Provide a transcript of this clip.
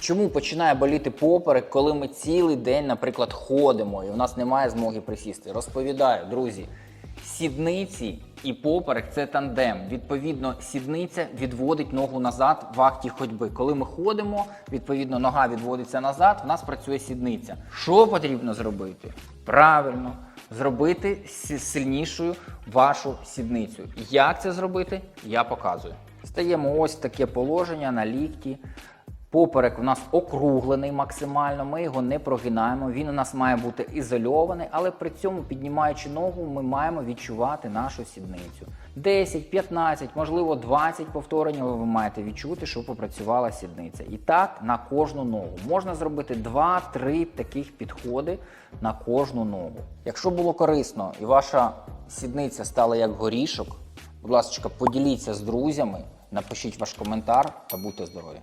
Чому починає боліти поперек, коли ми цілий день, наприклад, ходимо і у нас немає змоги присісти? Розповідаю, друзі. Сідниці і поперек це тандем. Відповідно, сідниця відводить ногу назад в акті ходьби. Коли ми ходимо, відповідно, нога відводиться назад, в нас працює сідниця. Що потрібно зробити? Правильно, зробити сильнішою вашу сідницю. Як це зробити? Я показую. Стаємо ось таке положення на лікті. Поперек у нас округлений максимально, ми його не прогинаємо. Він у нас має бути ізольований, але при цьому, піднімаючи ногу, ми маємо відчувати нашу сідницю. 10, 15, можливо, 20 повторень, але ви маєте відчути, що попрацювала сідниця. І так на кожну ногу. Можна зробити 2-3 таких підходи на кожну ногу. Якщо було корисно і ваша сідниця стала як горішок, будь ласка, поділіться з друзями, напишіть ваш коментар та будьте здорові!